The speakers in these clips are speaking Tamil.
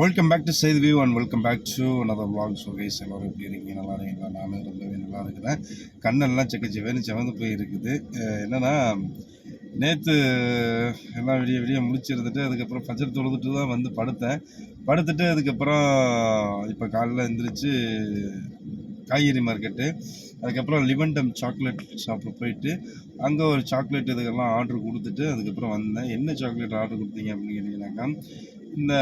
Welcome back to Seithi view and welcome back to another vlog. So guys எல்லோரும் எப்படி இருக்கீங்க? நல்லா இருக்கீங்களா? நானும் ரொம்பவே நல்லா இருக்கிறேன். கண்ணெல்லாம் செக்க செவேன்னு செவந்து போய் இருக்குது நேற்று எல்லாம் விடிய விடிய முடிச்சிருந்துட்டு அதுக்கப்புறம் ஃபஜர் தொழுதுட்டு தான் வந்து படுத்தேன். படுத்துட்டு அதுக்கப்புறம் இப்போ காலையில் எழுந்திரிச்சு காய்கறி மார்க்கெட்டு அதுக்கப்புறம் லிவன்டம் சாக்லேட் ஷாப்பில் போயிட்டு அங்கே ஒரு சாக்லேட் இதுக்கெல்லாம் ஆர்டர் கொடுத்துட்டு அதுக்கப்புறம் வந்தேன். என்ன சாக்லேட் ஆர்டர் கொடுத்தீங்க அப்படின்னு கேட்டிங்கனாக்கா இந்த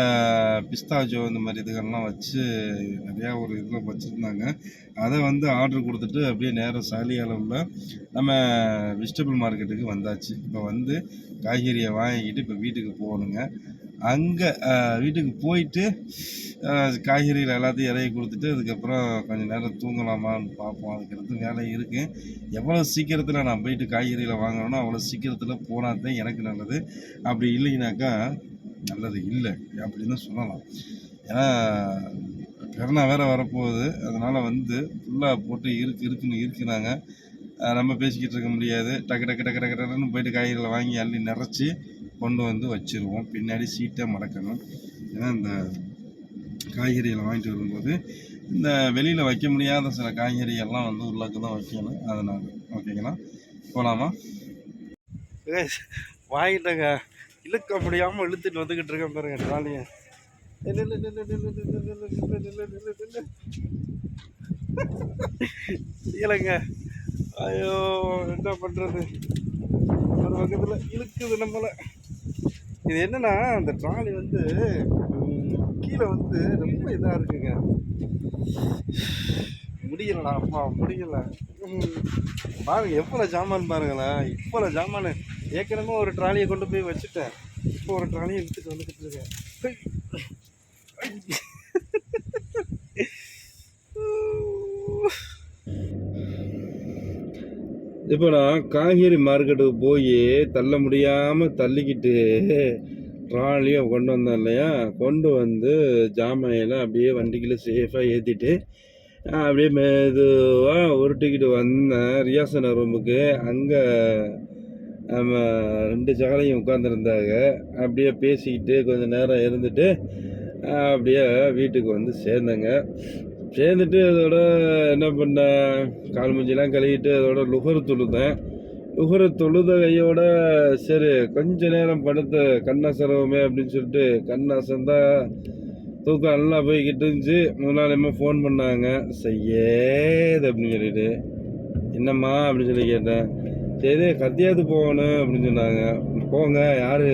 பிஸ்தாஜோ இந்த மாதிரி இதுகள்லாம் வச்சு நிறையா ஒரு இதில் வச்சுருந்தாங்க. அதை வந்து ஆர்டர் கொடுத்துட்டு அப்படியே நேரம் சாலியால உள்ள நம்ம வெஜிடபிள் மார்க்கெட்டுக்கு வந்தாச்சு. இப்போ வந்து காய்கறியை வாங்கிக்கிட்டு இப்போ வீட்டுக்கு போகணுங்க. அங்கே வீட்டுக்கு போயிட்டு காய்கறிகள் எல்லாத்தையும் இறக்கி கொடுத்துட்டு அதுக்கப்புறம் கொஞ்சம் நேரம் தூங்கலாமான்னு பார்ப்போம். அதுக்கடுத்து வேலை இருக்குது எவ்வளோ சீக்கிரத்தில் நான் போயிட்டு காய்கறிகளை வாங்கணும்னோ அவ்வளோ சீக்கிரத்தில் போனால் தான் எனக்கு நல்லது. அப்படி இல்லைனாக்கா நல்லது இல்லை அப்படின்னு சொல்லலாம். ஏன்னா கரோனா வேற வரப்போகுது. அதனால் வந்து ஃபுல்லாக போட்டு இருக்கு இருக்குன்னு இருக்கிறாங்க. நம்ம பேசிக்கிட்டு இருக்க முடியாது. டக்கு டக்கு டக்கு டக்கு டக்குன்னு போயிட்டு காய்கறிகளை வாங்கி அள்ளி நிறச்சி கொண்டு வந்து வச்சுருவோம். பின்னாடி சீட்டை மடக்கணும். ஏன்னா இந்த காய்கறிகளை வாங்கிட்டு வரும்போது இந்த வெளியில் வைக்க முடியாத சில காய்கறிகள்லாம் வந்து உள்ளாக்க தான் வைக்கணும். அதனால் ஓகேங்களா? போகலாமா வாங்கிட்டேங்க. இழுக்க முடியாமல் இழுத்துட்டு வந்துக்கிட்டு இருக்கேன் பாருங்க ட்ராலியை இல்லைங்க ஐயோ என்ன பண்ணுறது ஒரு பக்கத்தில் இழுக்குது நம்மளை இது என்னென்னா அந்த ட்ராலி வந்து கீழே வந்து ரொம்ப இதாக இருக்குங்க முடியலடா அப்பா முடியல. பாருங்க எவ்வளோ ஜாமான் பாருங்களேன். இவ்வளோ ஜாமான் ஏற்கனவே ஒரு ட்ராலியை கொண்டு போய் வச்சுட்டேன். இப்போ ஒரு ட்ராலியை எடுத்துட்டு வந்துக்கிட்டு இருக்கேன். இப்போ நான் காய்கறி மார்க்கெட்டுக்கு போய் தள்ள முடியாமல் தள்ளிக்கிட்டு ட்ராலியை கொண்டு வந்தேன் இல்லையா? கொண்டு வந்து ஜாமாயெல்லாம் அப்படியே வண்டிக்குள்ளே சேஃபாக ஏற்றிட்டு அப்படியே மெதுவாக உருட்டிக்கிட்டு வந்தேன். ரியாசன ரூமுக்கு. அங்கே நம்ம ரெண்டு சகலையும் உட்காந்துருந்தாங்க அப்படியே பேசிக்கிட்டு கொஞ்சம் நேரம் இருந்துட்டு அப்படியே வீட்டுக்கு வந்து சேர்ந்தேங்க. சேர்ந்துட்டு அதோட என்ன பண்ணேன்? கால் மூஞ்சிலாம் கழுவிட்டு அதோட லுகர் தொழுதேன். லுகர் தொழுத கையோட சரி கொஞ்ச நேரம் படுத்து கண்ணை அப்படின்னு சொல்லிட்டு கண்ணாசந்தான் தூக்கம் நல்லா போய்கிட்டு இருந்துச்சு. முதலாளியம்மா ஃபோன் பண்ணாங்க. செய்யேது அப்படின்னு சொல்லிட்டு. என்னம்மா அப்படின்னு சொல்லி கேட்டேன். சரி கத்தியாவது போகணும் அப்படின்னு சொன்னாங்க. போங்க யார்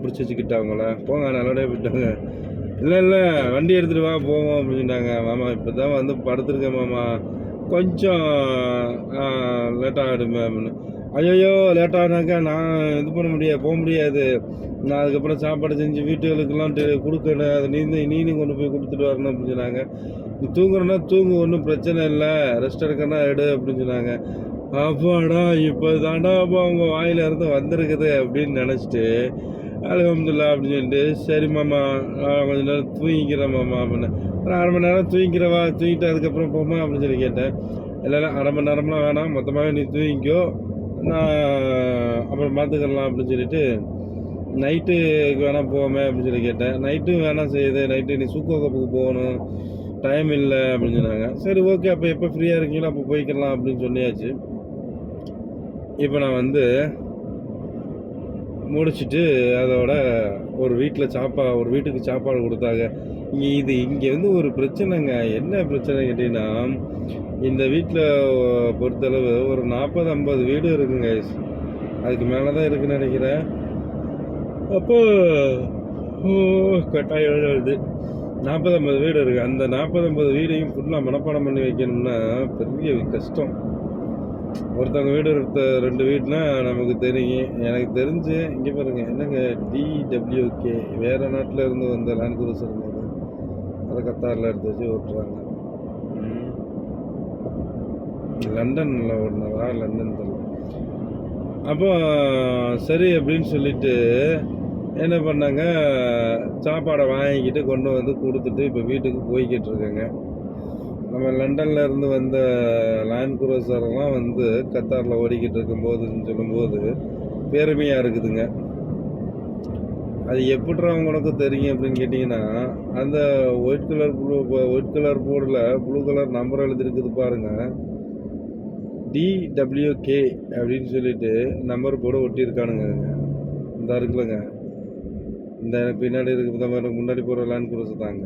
பிடிச்சி வச்சுக்கிட்டா அவங்கள போங்க நல்லபடியாக போயிட்டாங்க. இல்லை இல்லை வண்டி எடுத்துகிட்டு வா போவோம் அப்படின்னு சொன்னாங்க. மாமா இப்போ தான் வந்து படுத்துருக்கேன் மாமா. கொஞ்சம் லேட்டாக ஆகிடுமே அப்படின்னு. ஐயோ லேட்டானாக்கா நான் இது பண்ண முடியாது போக முடியாது. நான் அதுக்கப்புறம் சாப்பாடு செஞ்சு வீட்டுகளுக்கெல்லாம் கொடுக்கணும். அதை நீ நீனும் கொண்டு போய் கொடுத்துட்டு வரணும் அப்படின்னு சொன்னாங்க. நீ தூங்குறனா தூங்கு ஒன்றும் பிரச்சனை இல்லை. ரெஸ்ட் எடுக்கனா எடு அப்படின்னு சொன்னாங்க. அப்பாடா இப்போ தாண்டா அப்போ அவங்க வாயில இருந்து வந்திருக்குது அப்படின்னு நினச்சிட்டு அலகம்துல்லா அப்படின்னு சொல்லிட்டு சரி மாமா கொஞ்ச நேரம் தூங்கிக்கிறேன் மாமா அப்படின்னு. ஒரு அரை மணி நேரம் தூங்கிக்கிறவா தூங்கிட்டு அதுக்கப்புறம் போமா அப்படின்னு சொல்லி கேட்டேன். இல்லை அரை மணி நேரம்லாம் வேணாம். மொத்தமாகவே நீ தூங்கிக்கோ. நான் அப்புறம் பார்த்துக்கலாம் அப்படின்னு சொல்லிட்டு நைட்டுக்கு வேணால் போவோமே அப்படின்னு சொல்லி கேட்டேன். நைட்டும் வேணாம் செய்யுது. நைட்டு நீ சூக்கோ கப்புக்கு போகணும். டைம் இல்லை அப்படின்னு சொன்னாங்க. சரி ஓகே அப்போ எப்போ ஃப்ரீயாக இருக்கீங்களோ அப்போ போய்க்கலாம் அப்படின்னு சொல்லியாச்சு. இப்போ நான் வந்து முடிச்சுட்டு அதோட ஒரு வீட்டில் சாப்பா ஒரு வீட்டுக்கு சாப்பாடு கொடுத்தாங்க. இங்கே இது இங்கே வந்து ஒரு பிரச்சனைங்க. என்ன பிரச்சனை கேட்டிங்கன்னா இந்த வீட்டில் பொறுத்தளவு ஒரு நாற்பது ஐம்பது வீடு இருக்குங்க அதுக்கு மேலே தான் இருக்குன்னு நினைக்கிறேன். அப்போ ஓ, கட்டாயம் எழுது. நாற்பது ஐம்பது வீடு இருக்குது அந்த நாற்பது ஐம்பது வீடையும் ஃபுல்லாக மனப்பாடம் பண்ணி வைக்கணும்னா பெரிய கஷ்டம். ஒருத்தவங்க வீடு ஒருத்த ரெண்டு வீடுனா நமக்கு தெரியும். எனக்கு தெரிஞ்சு இங்கே பாருங்க என்னங்க டிடபிள்யூகே வேறு நாட்டில் இருந்து வந்த லேண்ட் குரூசர் இருந்தது அதை கத்தாரில் எடுத்து வச்சு ஓட்டுறாங்க. லண்டனில் ஓடினதா லண்டன் தெரியல அப்போ சரி அப்படின்னு சொல்லிட்டு என்ன பண்ணாங்க? சாப்பாடை வாங்கிக்கிட்டு கொண்டு வந்து கொடுத்துட்டு இப்போ வீட்டுக்கு போய்கிட்டு இருக்கேங்க. நம்ம லண்டன்ல இருந்து வந்த லேண்ட் குரோசர்லாம் வந்து கத்தாரில் ஓடிக்கிட்டு இருக்கும்போதுன்னு சொல்லும்போது பெருமையாக இருக்குதுங்க. அது எப்படிடா உங்களுக்கு தெரியும் அப்படின்னு கேட்டிங்கன்னா அந்த white colour blue white colour போர்டில் ப்ளூ கலர் நம்பர் எழுதிருக்குது பாருங்கள் டிடபிள்யூகே அப்படின்னு சொல்லிட்டு நம்பர் போட ஒட்டியிருக்கானுங்க. இந்த இருக்குல்லங்க இந்த எனக்கு பின்னாடி இருக்கு இந்த மாதிரி முன்னாடி போகிற லேண்ட் குரூஸ் தாங்க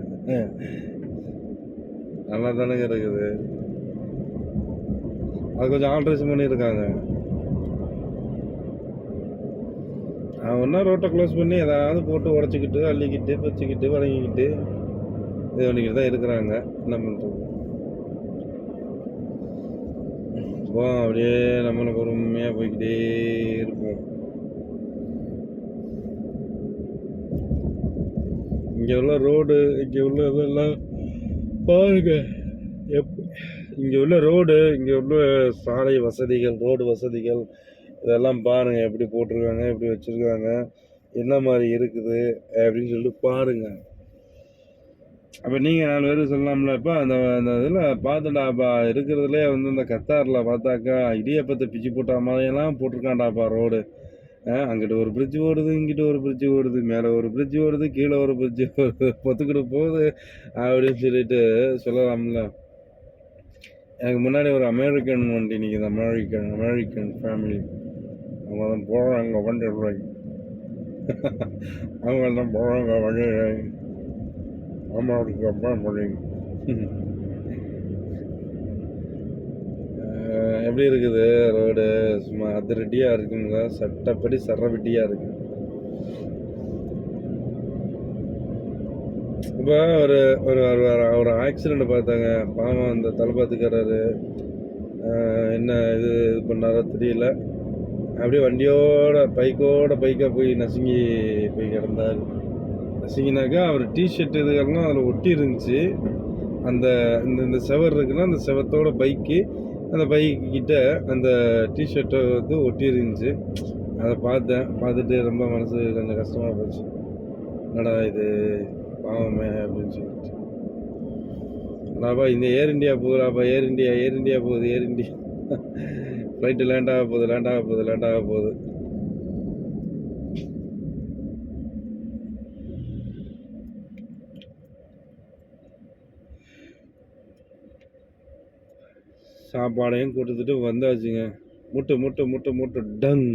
நல்லா தானேங்க இருக்குது. அது கொஞ்சம் ஆல்ட்ரேஷன் பண்ணியிருக்காங்க. அவன்னா ரோட்டை க்ளோஸ் பண்ணி ஏதாவது போட்டு உடச்சிக்கிட்டு அள்ளிக்கிட்டு பச்சிக்கிட்டு வணங்கிக்கிட்டு இது பண்ணிக்கிட்டு தான் இருக்கிறாங்க. என்ன பண்ணுறது அப்போ அப்படியே நம்மளை பொறுமையாக போய்கிட்டே இருப்போம். இங்கே உள்ள ரோடு இங்கே உள்ள இதெல்லாம் பாருங்க. எப் இங்கே உள்ள ரோடு இங்கே உள்ள சாலை வசதிகள் ரோடு வசதிகள் இதெல்லாம் பாருங்கள் எப்படி போட்டிருக்காங்க எப்படி வச்சுருக்காங்க என்ன மாதிரி இருக்குது அப்படின்னு சொல்லிட்டு பாருங்கள் அப்போ நீங்கள் நாலு பேர் சொல்லலாம்ல இப்போ அந்த அந்த இதில் பார்த்துட்டாப்பா இருக்கிறதுலே வந்து இந்த கத்தாரில் பார்த்தாக்கா இடியப்பத்தை பிச்சு போட்டா மாதிரியெல்லாம் போட்டிருக்காண்டாப்பா ரோடு. அங்கிட்டு ஒரு பிரிட்ஜ் ஓடுது இங்கிட்டு ஒரு பிரிட்ஜ் ஓடுது மேலே ஒரு பிரிட்ஜ் ஓடுது கீழே ஒரு பிரிட்ஜ் ஓடுது பொத்துக்கிட்டு போகுது அப்படின்னு சொல்லிட்டு சொல்லலாம்ல. எனக்கு முன்னாடி ஒரு அமெரிக்கன் வண்டி நிற்கிது அமெரிக்கன் அமெரிக்கன் ஃபேமிலி அவங்க தான் போகிறாங்க வண்டி அவங்க தான் போகிறாங்க வண்டி அமெரிக்கா ஃபேமிலி அஹ் எப்படி இருக்குது? ரோடு சும்மா அதிரடியாக இருக்குங்க சட்டப்படி சரவெட்டியாக இருக்கு. இப்போ ஒரு ஒரு ஒரு- ஆக்சிடெண்ட் பார்த்தாங்க. பாவம் அந்த தலை அஹ் என்ன இது இது பண்ணாரோ தெரியல. அப்படியே வண்டியோட பைக்கோட பைக்காக போய் நசுங்கி போய் கிடந்தாரு. சிங்கினாக்கா அவர் டிஷர்ட் இதுகள்லாம் அதில் ஒட்டி இருந்துச்சு அந்த இந்த இந்த செவர் இருக்குன்னா அந்த செவத்தோட பைக்கு அந்த பைக்கு கிட்ட அந்த டிஷர்ட்டை வந்து ஒட்டி இருந்துச்சு அதை பார்த்தேன். பார்த்துட்டு ரொம்ப மனசு கொஞ்சம் கஷ்டமாக போச்சு. என்னடா இது? பாவமே அப்படின்னு சொல்லிட்டு. அடாப்பா இந்த ஏர் இந்தியா போகுதாப்பா ஏர் இந்தியா ஏர் இந்தியா போகுது ஏர் இந்தியா ஃப்ளைட்டு லேண்ட் ஆக போகுது லேண்ட் ஆக போகுது லேண்ட் ஆக போகுது. சாப்பாடையும் கொடுத்துட்டு வந்தாச்சுங்க. முட்டை முட்டை முட்டை முட்டு டன்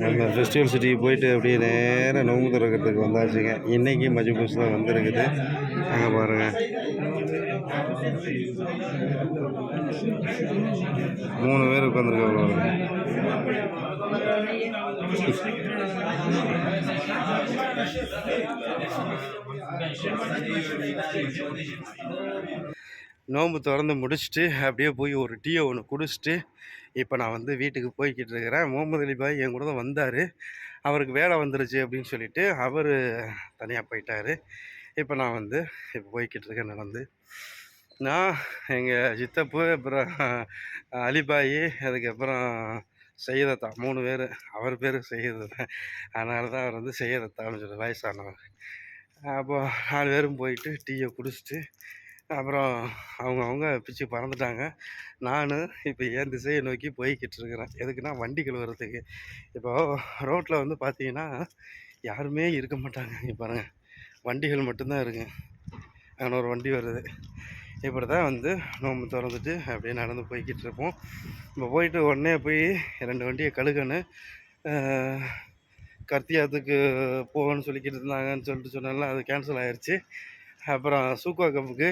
நம்ம ஃபெஸ்டிவல் சிட்டிக்கு போயிட்டு அப்படியே நேராக நோம்பு திறக்கிறதுக்கு வந்தாச்சுங்க. இன்றைக்கி மஜு பஸ் தான் வந்திருக்குது. அங்கே பாருங்கள் மூணு பேர் உட்காந்துருக்காங்க நோம்பு திறந்து முடிச்சுட்டு அப்படியே போய் ஒரு டீயை ஒன்று குடிச்சிட்டு இப்போ நான் வந்து வீட்டுக்கு போய்கிட்டு இருக்கிறேன். முகமது அலி பாய் என் கூட தான் வந்தார். அவருக்கு வேலை வந்துருச்சு அப்படின்னு சொல்லிட்டு அவர் தனியாக போயிட்டார். இப்போ நான் வந்து இப்போ போய்கிட்டு இருக்கேன் நடந்து. நான் எங்கள் சித்தப்பு அப்புறம் அலிபாயி அதுக்கப்புறம் செய்யதத்தா மூணு பேர். அவர் பேர் செய்யதத்தா அதனால தான் அவர் வந்து செய்யதத்தான்னு சொல்லி வயசானவர். அப்போ நாலு பேரும் போயிட்டு டீயை குடிச்சிட்டு அப்புறம் அவங்கவுங்க பிச்சு பறந்துட்டாங்க. நான் இப்போ என் திசையை நோக்கி போய்கிட்டு இருக்கிறேன். எதுக்குன்னா வண்டி கழுவுறதுக்கு. இப்போ ரோட்டில் வந்து பார்த்தீங்கன்னா யாருமே இருக்க மாட்டாங்க. இங்கே பாருங்கள் வண்டிகள் மட்டும்தான் இருக்குங்க அங்கே ஒரு வண்டி வருது. இப்படி தான் வந்து நோம்பு திறந்துட்டு அப்படியே நடந்து போய்கிட்டு இருப்போம். இப்போ போயிட்டு உடனே போய் ரெண்டு வண்டியை கழுகணும் கர்த்தியாத்துக்கு போகணும்னு சொல்லிக்கிட்டு இருந்தாங்கன்னு சொல்லிட்டு சொன்னால அது கேன்சல் ஆயிடுச்சு அப்புறம் சூக்கோ கப்புக்கு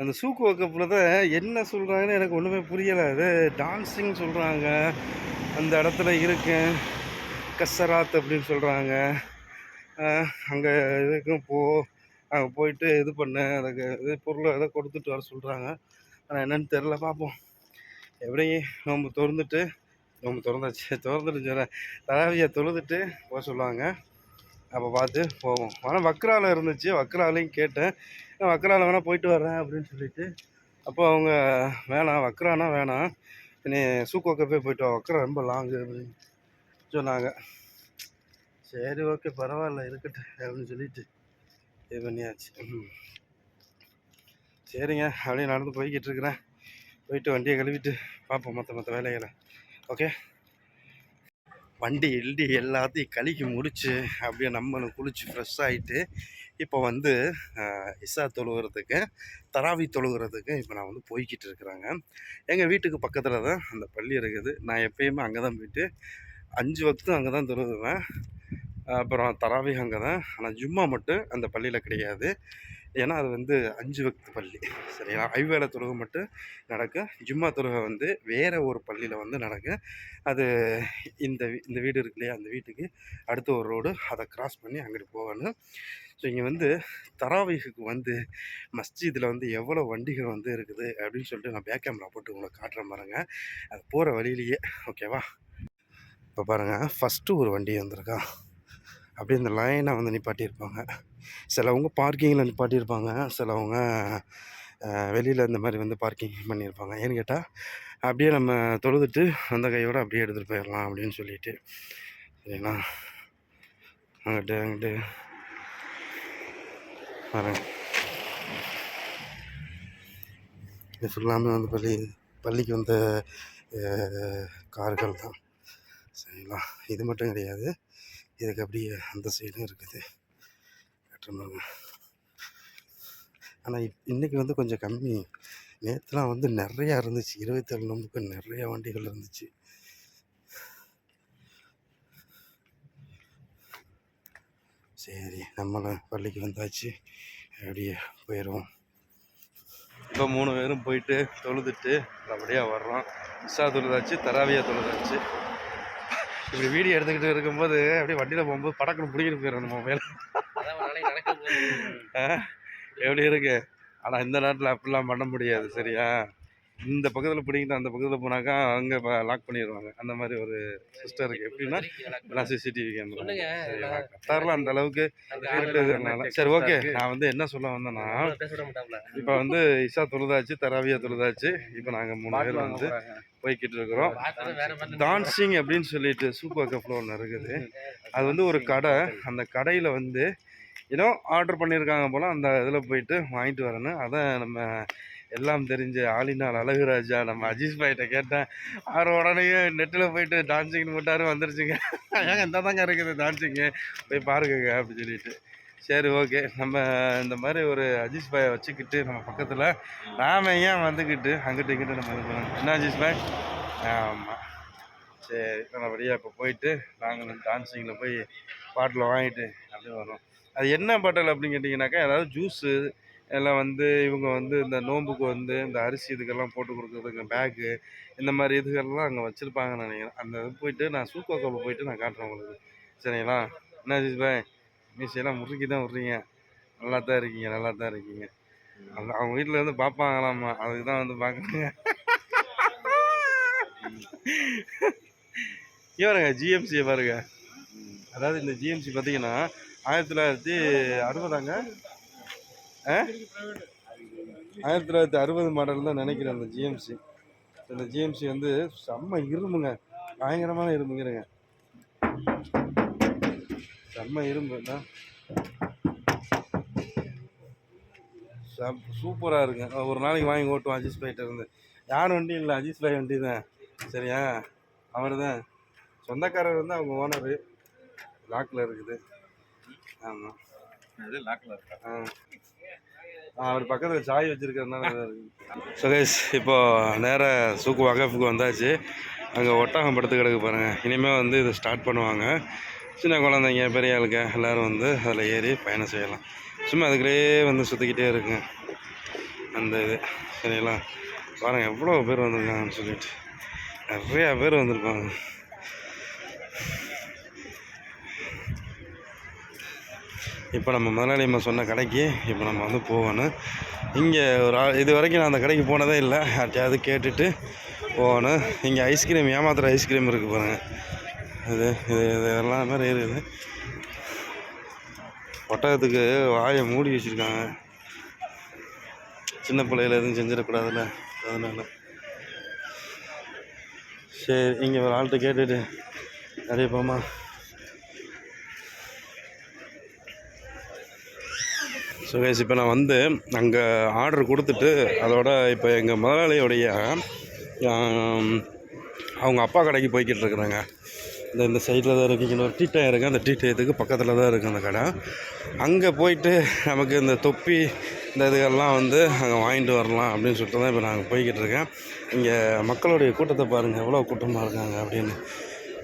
அந்த சூக்கோ கப்பில் தான் என்ன சொல்கிறாங்கன்னு எனக்கு ஒன்றுமே புரியலை. அது டான்ஸிங் சொல்கிறாங்க அந்த இடத்துல இருக்கேன். கசராத் அப்படின்னு சொல்கிறாங்க அங்கே இதுக்கும் போ அங்கே போயிட்டு இது பண்ணு அதுக்கு இது பொருளை எதை கொடுத்துட்டு வர சொல்கிறாங்க ஆனால் என்னன்னு தெரில பார்ப்போம் எப்படி நம்ம திறந்துட்டு ரொம்ப திறந்தாச்சு திறந்துட்டு சொல்கிறேன் தராவியை தொழுதுட்டு போக சொல்லுவாங்க. அப்போ பார்த்து போவோம். ஆனால் வக்ராவில் இருந்துச்சு. வக்ராலையும் கேட்டேன். வக்ராவில் வேணால் போயிட்டு வரேன் அப்படின்னு சொல்லிட்டு. அப்போ அவங்க வேணாம் வக்ரானா வேணாம். நீ சூக்கோக்கப்பே போயிட்டு வா. வக்ரா ரொம்ப லாங்கு அப்படின்னு சொன்னாங்க. சரி ஓகே பரவாயில்ல இருக்கட்டும் அப்படின்னு சொல்லிட்டு இது பண்ணியாச்சு. சரிங்க அப்படியே நடந்து போய்கிட்டு இருக்கிறேன். போயிட்டு வண்டியை கழுவிட்டு பார்ப்போம் மற்ற மற்ற வேலைகளை. ஓகே வண்டி இல்டி எல்லாத்தையும் கழுகி முடித்து அப்படியே நம்மளும் குளிச்சு ஃப்ரெஷ் ஆகிட்டு இப்போ வந்து இசா தொழுகிறதுக்கு தராவி தொழுகிறதுக்கு இப்போ நான் வந்து போய்கிட்டு இருக்கிறாங்க. எங்கள் வீட்டுக்கு பக்கத்தில் தான் அந்த பள்ளி இருக்குது. நான் எப்பயுமே அங்கே தான் போயிட்டு அஞ்சு வக்தும் அங்கே தான் தொழுதுவேன். அப்புறம் தராவி அங்கே தான் ஆனால் ஜும்மா மட்டும் அந்த பள்ளியில் கிடையாது. ஏன்னா அது வந்து அஞ்சு வக்து பள்ளி. சரிங்களா ஐவேளை தொழுகை மட்டும் நடக்கும் ஜும்மா தொழுகை வந்து வேறு ஒரு பள்ளியில் வந்து நடக்கும் அது இந்த வீ- இந்த வீடு இருக்கு இல்லையா? அந்த வீட்டுக்கு அடுத்த ஒரு ரோடு. அதை கிராஸ் பண்ணி அங்கிட்டு போகணும். ஸோ இங்கே வந்து தராவீகுக்கு வந்து மஸ்ஜிதில் வந்து எவ்வளோ வண்டிகள் வந்து இருக்குது அப்படின்னு சொல்லிட்டு நான் பேக் கேமரா போட்டு உங்களை காட்டுறேன் பாருங்க. அது போகிற வழியிலேயே. ஓகேவா இப்போ பாருங்கள் ஃபஸ்ட்டு ஒரு வண்டி வந்திருக்கா. அப்படியே இந்த லைனாக வந்து நிப்பாட்டியிருப்பாங்க. சிலவங்க பார்க்கிங்கில் நிப்பாட்டியிருப்பாங்க. சிலவங்க வெளியில் இந்த மாதிரி வந்து பார்க்கிங் பண்ணியிருப்பாங்க. ஏன்னு கேட்டால் அப்படியே நம்ம தொழுதுட்டு அந்த கையோட அப்படியே எடுத்துகிட்டு போயிடலாம் அப்படின்னு சொல்லிட்டு. சரிங்களா? அங்கிட்டு அங்கிட்டு. வரேன். இது ஃபுல்லாமே வந்து பள்ளி பள்ளிக்கு வந்த கார்கள் தான். சரிங்களா? இது மட்டும் கிடையாது. இதுக்கு அப்படியே அந்த சைடும் இருக்குது. காட்டுறேன் ஆனால் இப் இன்றைக்கி வந்து கொஞ்சம் கம்மி. நேற்றுலாம் வந்து நிறையா இருந்துச்சு. இருபத்தேழு நோம்புக்கு நிறையா வண்டிகள் இருந்துச்சு. சரி நம்மளும் பள்ளிக்கு வந்தாச்சு. அப்படியே போயிடுவோம் இப்போ மூணு பேரும் போயிட்டு தொழுதுட்டு அப்படியே வர்றோம். இஷா தொழுதாச்சு தராவியா தொழுதாச்சு. இப்படி வீடியோ எடுத்துக்கிட்டு இருக்கும்போது அப்படியே வண்டியில் போகும்போது படக்குன்னு பிடிக்கிட்டு போயிடும் நம்ம மேலே எப்படி இருக்கு? ஆனால் இந்த நேரத்தில் அப்படிலாம் பண்ண முடியாது சரியா? இந்த பக்கத்தில் பிடிக்கிட்டு அந்த பக்கத்தில் போனாக்கா அங்கே லாக் பண்ணிடுவாங்க. அந்த மாதிரி ஒரு சிஸ்டம் இருக்குது எப்படின்னா எல்லாம் சிசிடிவி கேமரா கத்தாரில் அந்த அளவுக்கு இருக்கிறதுனால சரி ஓகே. நான் வந்து என்ன சொல்ல வந்தேன்னா இப்போ வந்து இஷா தொழுதாச்சு தராவியா தொழுதாச்சு. இப்போ நாங்கள் மூணு பேர் வந்து போய்கிட்டு இருக்கிறோம். டான்சிங் அப்படின்னு சொல்லிட்டு சூப்பர் கப்பில் ஒன்று இருக்குது. அது வந்து ஒரு கடை. அந்த கடையில் வந்து ஏதோ ஆர்டர் பண்ணியிருக்காங்க போல் அந்த இதில் போயிட்டு வாங்கிட்டு வரணும் அதான் நம்ம எல்லாம் தெரிஞ்ச ஆளினால் அழகுராஜா நம்ம அஜீஸ் பாய்கிட்ட கேட்டேன். அவர் உடனே நெட்டில் போயிட்டு டான்சிங்னு போட்டாரு வந்துருச்சுங்க. ஏங்க இந்த தாங்க இருக்குது டான்சிங்கு போய் பாருங்க அப்படி சொல்லிட்டு. சரி ஓகே. நம்ம இந்த மாதிரி ஒரு அஜீஸ் பாயை வச்சுக்கிட்டு நம்ம பக்கத்தில் நாம ஏன் வந்துக்கிட்டு அங்கிட்டு இங்கிட்டு நம்ம இது பண்ணணும்? என்ன அஜீஸ் பாய்? ஆமாம் சரி நல்லபடியாக இப்போ போயிட்டு நாங்கள் டான்ஸிங்கில் போய் பாட்டில் வாங்கிட்டு அப்படியே வரோம் அது என்ன பாட்டில் அப்படின்னு கேட்டிங்கனாக்கா ஏதாவது ஜூஸு எல்லாம் வந்து இவங்க வந்து இந்த நோம்புக்கு வந்து இந்த அரிசி இதுக்கெல்லாம் போட்டு கொடுக்குறதுக்கு பேக்கு இந்த மாதிரி இதுகள்லாம் அங்கே வச்சுருப்பாங்கன்னு நினைக்கிறேன். அந்த இது போயிட்டு நான் சூக்கோக்கோவில் போயிட்டு நான் காட்டுறேன் உங்களுக்கு. சரிங்களா? என்ன அஜீஸ் பாய்? மீசையெல்லாம் முறுக்கி தான் விட்றீங்க. நல்லா தான் இருக்கீங்க நல்லா தான் இருக்கீங்க அவங்க அவங்க வீட்டில் இருந்து பார்ப்பாங்களாம்மா அதுக்கு தான் வந்து பார்க்குறாங்க இங்கே பாருங்க ஜிஎம்சியை பாருங்க. அதாவது இந்த ஜிஎம்சி பார்த்தீங்கன்னா ஆயிரத்தி தொள்ளாயிரத்தி அறுபதாங்க? ஆயிரத்தி தொள்ளாயிரத்தி அறுபது மாடல் தான் நினைக்கிறேன் அந்த ஜிஎம்சி இந்த ஜிஎம்சி வந்து செம்ம இரும்புங்க. பயங்கரமான இரும்புங்கிறங்க. செம்ம இரும்பு என்ன சூப்பராக இருக்குங்க ஒரு நாளைக்கு வாங்கி ஓட்டுவோம் அஜீஸ் பாய்கிட்ட இருந்து. யார் வண்டி இல்லை? அஜீஸ் பாய் வண்டி தான். சரியா? அவர் தான். சொந்தக்காரர் வந்து அவங்க ஓனரு லாக்கில் இருக்குது. ஆமாம் ஆ. அவர் பக்கத்தில் சாய் வச்சிருக்கிறதுனால சுகேஷ் இப்போ நேராக சூக்கு வகஃபுக்கு வந்தாச்சு. அங்கே ஒட்டகம் படுத்து கிடக்கு பாருங்கள் இனிமேல் வந்து இதை ஸ்டார்ட் பண்ணுவாங்க. சின்ன குழந்தைங்க பெரிய ஆளுங்க எல்லோரும் வந்து அதில் ஏறி பயணம் செய்யலாம். சும்மா அதுக்குள்ளேயே வந்து சுற்றிக்கிட்டே இருக்குங்க அந்த இது. சரிங்களா? பாருங்கள் எவ்வளோ பேர் வந்திருக்காங்கன்னு சொல்லிட்டு. நிறையா பேர் வந்திருப்பாங்க. இப்போ நம்ம முதலாளி அம்மா சொன்ன கடைக்கு இப்போ நம்ம வந்து போகணும். இங்கே ஒரு ஆள் இது வரைக்கும் நான் அந்த கடைக்கு போனதே இல்லை. யார்ட்டையாவது கேட்டுட்டு போகணும். இங்கே ஐஸ்கிரீம் ஏமாத்துகிற ஐஸ்கிரீம் இருக்குது பாருங்கள் இது இது இது மாதிரி இருக்குது. ஒட்டகத்துக்கு வாயை மூடி வச்சுருக்காங்க. சின்ன பிள்ளையில எதுவும் செஞ்சிடக்கூடாதுல்ல அதனால. சரி இங்கே ஒரு ஆள்கிட்ட கேட்டுட்டு நிறைய போமா ஸோ கைஸ் இப்போ நான் வந்து அங்கே ஆர்டர் கொடுத்துட்டு அதோட இப்போ எங்கள் முதலாளியோடைய அவங்க அப்பா கடைக்கு போய்கிட்டு இருக்கிறேங்க. இந்த இந்த சைடில் தான் இருக்குது இங்கே ஒரு டீ டயம் இருக்குது அந்த டீ டயத்துக்கு பக்கத்தில் தான் இருக்குது அந்த கடை. அங்கே போயிட்டு நமக்கு இந்த தொப்பி இந்த இதுகள்லாம் வந்து அங்கே வாங்கிட்டு வரலாம் அப்படின்னு சொல்லிட்டு தான் இப்போ நாங்கள் போய்கிட்டு இருக்கேன். இங்கே மக்களுடைய கூட்டத்தை பாருங்கள் எவ்வளோ கூட்டமாக இருக்காங்க அப்படின்னு.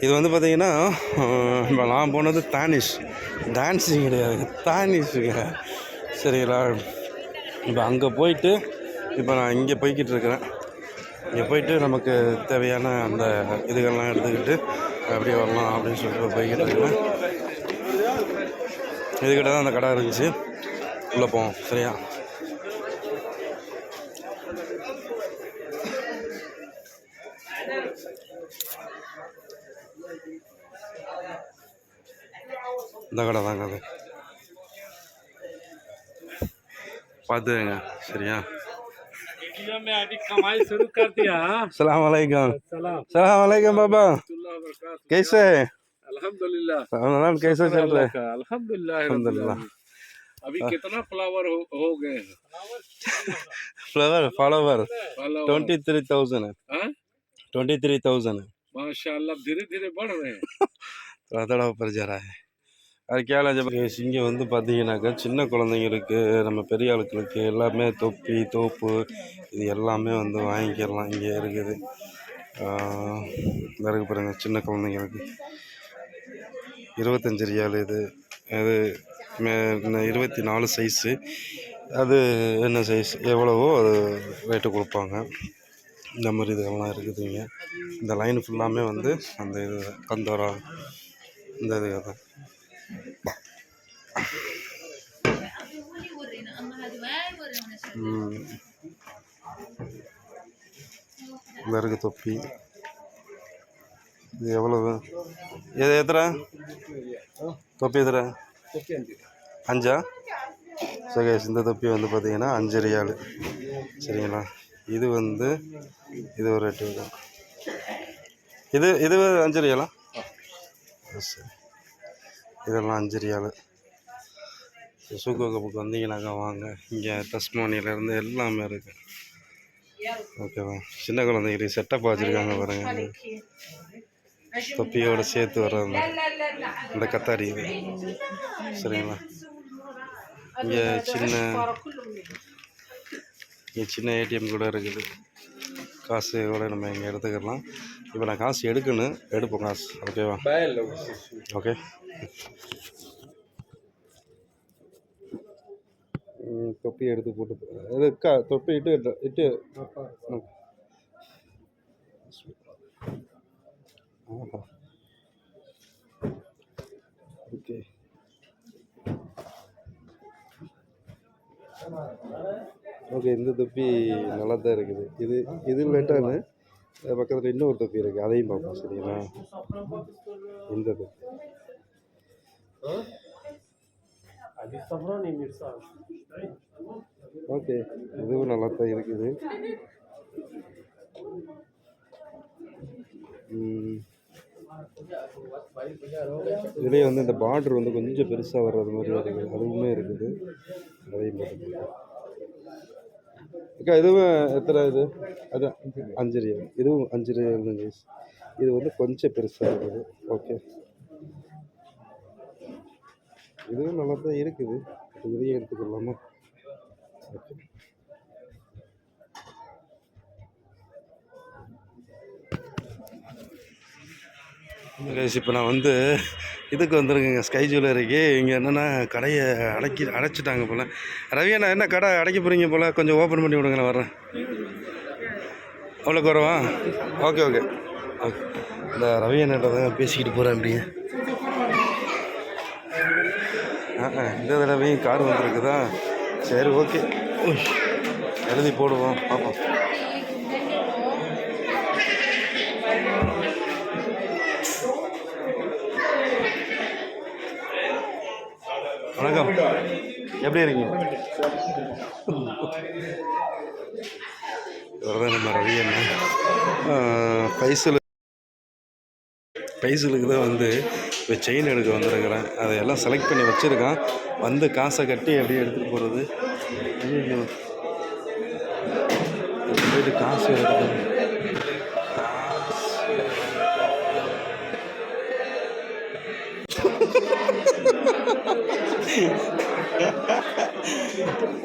இது வந்து பார்த்திங்கன்னா இப்போ நான் போனது தானிஷ் டான்ஸிங் கிடையாது. தானிஷுங்க சரிங்களா? இப்போ அங்கே போயிட்டு இப்போ நான் இங்கே போய்கிட்டு இருக்கிறேன். இங்கே போயிட்டு நமக்கு தேவையான அந்த இதுகள்லாம் எடுத்துக்கிட்டு அப்படியே வரலாம் அப்படின்னு சொல்லிட்டு போய்கிட்டு இருக்கேன் இதுக்கிட்ட தான் அந்த கடை இருந்துச்சு. உள்ளே போவோம். சரியா? இந்த கடை தாங்க அது. பார்த்துங்க சரியா? इंडिया में अभी कमाई शुरू कर दिया हाँ? सलाम। वालेकुम सलाम सलाम वालेकुम बाबा कैसे है? अल्हम्दुलिल्लाह। कैसे चल रहा? है अल्हम्दुलिल्लाह अल्हम्दुलिल्लाह। अभी कितना फ्लावर हो, हो गए हैं? Flower follower twenty three thousand है। हाँ? ट्वेंटी थ्री थाउज़ेंड है। माशाल्लाह धीरे धीरे बढ़ रहे हैं। थोड़ा थोड़ा ऊपर जा रहा है। அது கேள இங்கே வந்து பார்த்தீங்கன்னாக்கா சின்ன குழந்தைங்களுக்கு நம்ம பெரிய ஆளுக்களுக்கு எல்லாமே தொப்பி தோப்பு இது எல்லாமே வந்து வாங்கிக்கலாம். இங்கே இருக்குது. ஆஹ் பாருங்கள் இருக்கு பாருங்க சின்ன குழந்தைங்களுக்கு இருபத்தஞ்சி ரியால் இது. அது மே இருபத்தி நாலு சைஸு அது என்ன சைஸ் எவ்வளவோ அது ரேட்டு கொடுப்பாங்க. இந்த மாதிரி இதெல்லாம் இருக்குதுங்க இந்த லைன் ஃபுல்லாமே வந்து அந்த இது கந்தோரா இந்த இதுக்காக தான். இந்த இருக்கு தொப்பி. இது எவ்வளவு? இது எத்தனை? தொப்பி எத்தனை? அஞ்சா? சகேஷ் இந்த தொப்பி வந்து பார்த்தீங்கன்னா அஞ்சு ரியாலு சரிங்களா? இது வந்து இது ஒரு ரேட்டு வரும் இது இது அஞ்சு ரியாலா சரி. இதெல்லாம் அஞ்சு ரியாலு சூக்கு கப்புக்கு வந்தீங்கன்னாக்கா வாங்க. இங்கே டஸ்மானியிலேருந்து எல்லாமே இருக்கு. ஓகேவா சின்ன குழந்தைங்களுக்கு செட்டப் வச்சுருக்காங்க பாருங்க. தொப்பியோட சேர்த்து வர்றது. இந்த கத்தாரி சரிங்களா? இங்கே சின்ன இங்கே சின்ன ஏடிஎம் கூட இருக்குது. காசு கூட நம்ம இங்கே எடுத்துக்கலாம். இப்போ நான் காசு எடுக்கணும். எடுப்போம் காசு. ஓகேவா ஓகே ம், தொப்பி எடுத்து போட்டு அது க தொப்பி இட்டு இட்டு. ஆஹா. ஓகே. ஓகே இந்த தொப்பி நல்லா தான் இருக்குது. இது இது லேட்டானு பக்கத்தில் இன்னொரு தொப்பி இருக்குது அதையும் பார்ப்போம் சரிங்களா? இந்த தொப்பி. ஓகே இதுவும் நல்லா தான் இருக்குது இதுலேயே வந்து இந்த பார்டர் வந்து கொஞ்சம் பெருசாக வர்றது மாதிரி இருக்குது அதுவுமே இருக்குது. அதையும் பார்த்துக்கலாம். அக்கா இதுவும் எத்தனை இது? அதுதான் அஞ்சு ரியல் இதுவும் அஞ்சு ரியல் தான் இது வந்து கொஞ்சம் பெருசாக இருக்குது. ஓகே. இதுவும் நல்லா தான் இருக்குது. இதையும் எடுத்துக்கலாமா ஓகே இப்போ நான் வந்து இதுக்கு வந்துருக்கேங்க ஸ்கை ஜுவல்லரிக்கு இங்கே என்னென்னா கடையை அடைக்கி அடைச்சிட்டாங்க போல். ரவியண்ணா என்ன கடை அடைக்க போகிறீங்க போல்? கொஞ்சம் ஓப்பன் பண்ணி விடுங்க நான் வர்றேன். அவ்வளோ குறவா ஓகே ஓகே ஓகே இந்த ரவி தான் பேசிக்கிட்டு போகிறேன் அப்படியே. இந்த தடவையும் கார் வந்துருக்குதா? சரி ஓகே. எழுதி போடுவோம் பார்ப்போம் வணக்கம். எப்படி இருக்கீங்க? இவர்தான் நம்ம ரவி என்ன பைசல் பைசலுக்கு தான் வந்து இப்போ செயின் எடுக்க வந்திருக்கிறேன். அதை எல்லாம் செலக்ட் பண்ணி வச்சுருக்கான். வந்து காசை கட்டி அப்படியே எடுத்துகிட்டு போகிறது போயிட்டு காசு எடுக்கணும்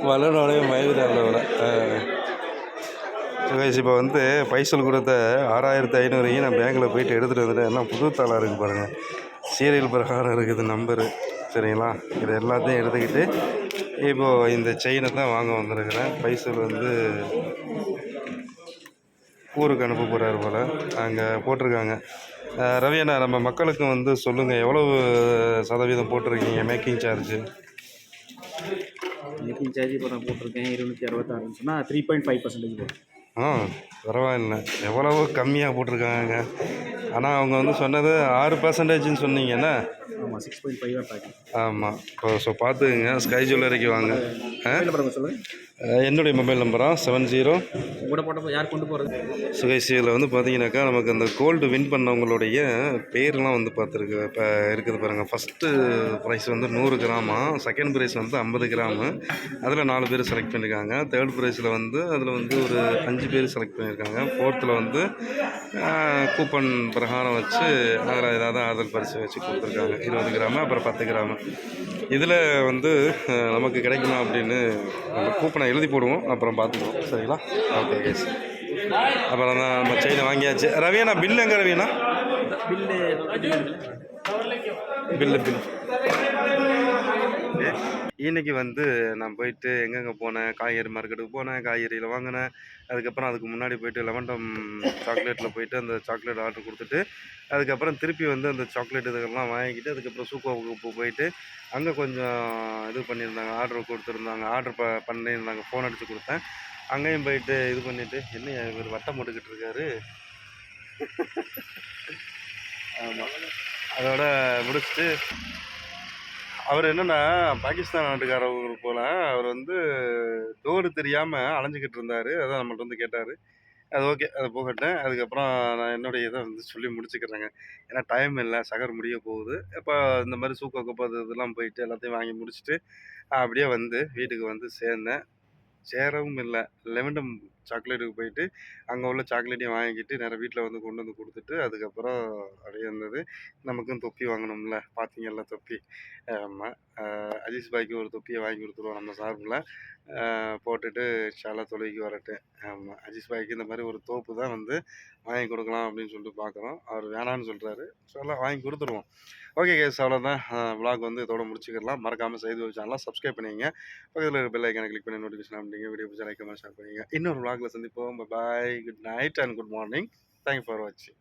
வளனோடைய மயங்கிட்டாங்க அவனை சுகேஷ் இப்போ வந்து பைசல் கொடுத்த ஆறாயிரத்தி ஐநூறையும் நான் பேங்க்கில் போயிட்டு எடுத்துகிட்டு வந்துட்டேன். எல்லாம் புது தாளாக இருக்குது பாருங்கள் சீரியல் பிரகாரம் இருக்குது நம்பரு சரிங்களா? இது எல்லாத்தையும் எடுத்துக்கிட்டு இப்போது இந்த செயினை தான் வாங்க வந்திருக்கிறேன். பைசல் வந்து ஊருக்கு அனுப்ப போகிறாரு போல். அங்கே போட்டிருக்காங்க. ரவி அண்ணா நம்ம மக்களுக்கு வந்து சொல்லுங்கள் எவ்வளவு சதவீதம் போட்டிருக்கீங்க? மேக்கிங் சார்ஜு மேக்கிங் சார்ஜ் இப்போ நான் போட்டிருக்கேன் இருநூற்றி அறுபத்தாறுன்னு சொன்னால் த்ரீ பாயிண்ட் ஃபைவ் பர்சன்டேஜ் போடும் ஆ பரவாயில்ல. எவ்வளவோ கம்மியாக போட்டிருக்காங்க. ஆனால் அவங்க வந்து சொன்னது ஆறு பர்சன்டேஜ்னு சொன்னீங்கன்னா ஆமாம் சிக்ஸ் பாயிண்ட் ஃபைவ் ஆமாம் இப்போ ஸோ பார்த்துக்குங்க. ஸ்கை ஜுவல்லரிக்கு வாங்க. சொல்லுங்கள் என்னுடைய மொபைல் நம்பரா? Seven zero. கூட போட்டப்போ யார் கொண்டு போகிறது சுகைசியில் வந்து பார்த்தீங்கன்னாக்கா நமக்கு அந்த கோல்டு வின் பண்ணவங்களுடைய பேர்லாம் வந்து பார்த்துருக்கு. இப்போ இருக்குது பாருங்கள் ஃபஸ்ட்டு ப்ரைஸ் வந்து நூறு கிராமா செகண்ட் ப்ரைஸ் வந்து ஐம்பது கிராமு. அதில் நாலு பேர் செலக்ட் பண்ணியிருக்காங்க தேர்ட் ப்ரைஸில் வந்து அதில் வந்து ஒரு அஞ்சு பேர் செலக்ட் பண்ணியிருக்காங்க ஃபோர்த்தில் வந்து கூப்பன் பிரகாரம் வச்சு அதில் ஏதாவது ஆதல் பரிசு வச்சு கொடுத்துருக்காங்க. இருபது கிராமு அப்புறம் பத்து கிராமு. இதில் வந்து நமக்கு கிடைக்குமா அப்படின்னு நம்ம கூப்பனை எழுதி போடுவோம். அப்புறம் பார்த்துக்குவோம். சரிங்களா? ஓகே கேஸ் அப்புறம் தான் நம்ம செயினை வாங்கியாச்சு. ரவியண்ணா பில் எங்கே ரவியண்ணா பில்லு பில்லு பில் இன்னைக்கு வந்து நான் போயிட்டு எங்கெங்கே போனேன்? காய்கறி மார்க்கெட்டுக்கு போனேன். காய்கறியில் வாங்கினேன். அதுக்கப்புறம் அதுக்கு முன்னாடி போயிட்டு லெவன்டம் சாக்லேட்டில் போயிட்டு அந்த சாக்லேட் ஆர்டர் கொடுத்துட்டு அதுக்கப்புறம் திருப்பி வந்து அந்த சாக்லேட் இதெல்லாம் வாங்கிக்கிட்டு அதுக்கப்புறம் சூக்கோவுக்கு போயிட்டு அங்கே கொஞ்சம் இது பண்ணியிருந்தாங்க ஆர்டர் கொடுத்துருந்தாங்க ஆர்டர் ப பண்ணியிருந்தாங்க ஃபோன் அடித்து கொடுத்தேன். அங்கேயும் போயிட்டு இது பண்ணிவிட்டு என்ன இவர் வட்டம் போட்டுக்கிட்டு இருக்காரு? ஆமாம் அதோட முடிச்சுட்டு அவர் என்னன்னா பாகிஸ்தான் நாட்டுக்காரவங்க போல அவர் வந்து டோரு தெரியாமல் அலைஞ்சிக்கிட்டு இருந்தார். அதான் நம்மள்ட்ட வந்து கேட்டார். அது ஓகே அது போகட்டேன் அதுக்கப்புறம் நான் என்னுடைய இதை வந்து சொல்லி முடிச்சுக்கிறேங்க. ஏன்னா டைம் இல்லை சகர் முடிய போகுது. இப்போ இந்த மாதிரி சூக்க குப்பை இதெல்லாம் போயிட்டு எல்லாத்தையும் வாங்கி முடிச்சுட்டு அப்படியே வந்து வீட்டுக்கு வந்து சேர்ந்தேன். சேரவும் இல்லை. லெவன்டம் சாக்லேட்டுக்கு போயிட்டு அங்கே உள்ள சாக்லேட்டையும் வாங்கிக்கிட்டு நிறைய வீட்டில் வந்து கொண்டு வந்து கொடுத்துட்டு அதுக்கப்புறம் அப்படியே இருந்தது. நமக்கும் தொப்பி வாங்கணும்ல பார்த்தீங்கல்ல தொப்பி. ஆமாம் அஜீஸ் பாய்க்கு ஒரு தொப்பியை வாங்கி கொடுத்துருவோம் நம்ம சார்பில். போட்டுட்டு ஷாலா தொழுகைக்கு வரட்டு ஆமாம் அஜீஸ் பாய்க்கு இந்த மாதிரி ஒரு தோப்பு தான் வந்து வாங்கி கொடுக்கலாம் அப்படின்னு சொல்லிட்டு பார்க்குறோம் அவர் வேணான்னு சொல்கிறாரு ஸோ எல்லாம் வாங்கி கொடுத்துருவோம். ஓகே கேஸ் அவ்வளோதான் விளாக் வந்து இதோட முடிச்சுக்கலாம் மறக்காமல் செய்து சேனலாம் சப்ஸ்கிரைப் பண்ணிங்க பக்கத்தில் இருக்க பெல் ஐக்கனை கிளிக் பண்ணி நோட்டிஃபிகேஷன் அப்படிங்க. வீடியோ பிடிச்சா லைக் கமெண்ட் ஷேர் பண்ணிங்க இன்னொரு விளாகில் சந்திப்போம். Bye good night and good morning thank you for வாட்சிங்